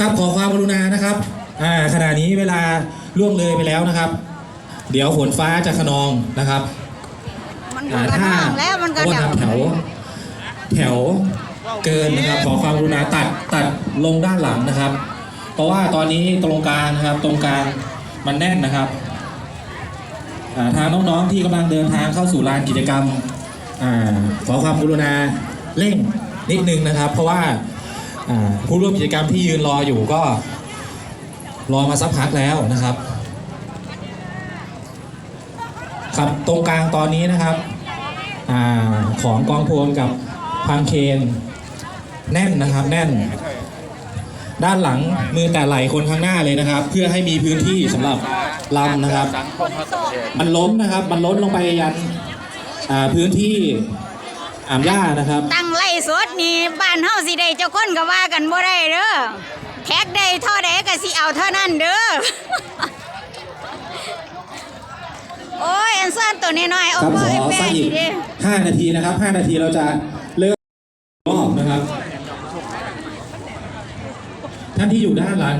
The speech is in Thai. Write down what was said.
ครับขอความกรุณานะครับอ่าขณะนี้เวลาล่วงเลยไปแล้วนะครับ เดี๋ยวฝนฟ้าจะขนองนะครับมันอ่าก็ถ้าน้องแล้วมันก็คนดับทำแถว แถวเกินนะครับขอความกรุณาตัดตัดลงด้านหลังนะครับ เพราะว่าตอนนี้ตรงกลางนะครับตรงกลางมันแน่นนะครับอ่าทางน้องๆที่กำลังเดินทางเข้าสู่ลานกิจกรรมอ่าขอความกรุณาเร่งนิดนึงนะครับ เพราะว่าอ่า ผู้ร่วมกิจกรรมที่ยืนรออยู่ก็ รอมาสักพักแล้วนะครับ ครับตรงกลางตอนนี้นะครับอของกองพลกับพังเคนแน่นนะครับแน่น ด้านหลังมือแต่ไหลคนข้างหน้าเลยนะครับ เพื่อให้มีพื้นที่สำหรับลำนะครับ มันล้มนะครับ มันล้นลงไปยันพื้นที่ อ่ามหญ้านะครับ ตั้งไล่สดนี่บ้านเฮาสิได้เจ้าคนก็ว่ากันบ่ได้เด้อแท็กได้เท่าใดก็สิเอาเท่านั้นเด้อโอ้ยอันซ่อนตัวน้อยๆเอาครับบ่ขอไอ้แป้สักงอีนี่กเด้5นาทีนะครับ5นาทีเราจะเริ่มรอบนะครับ ท่านที่อยู่ด้านหลัง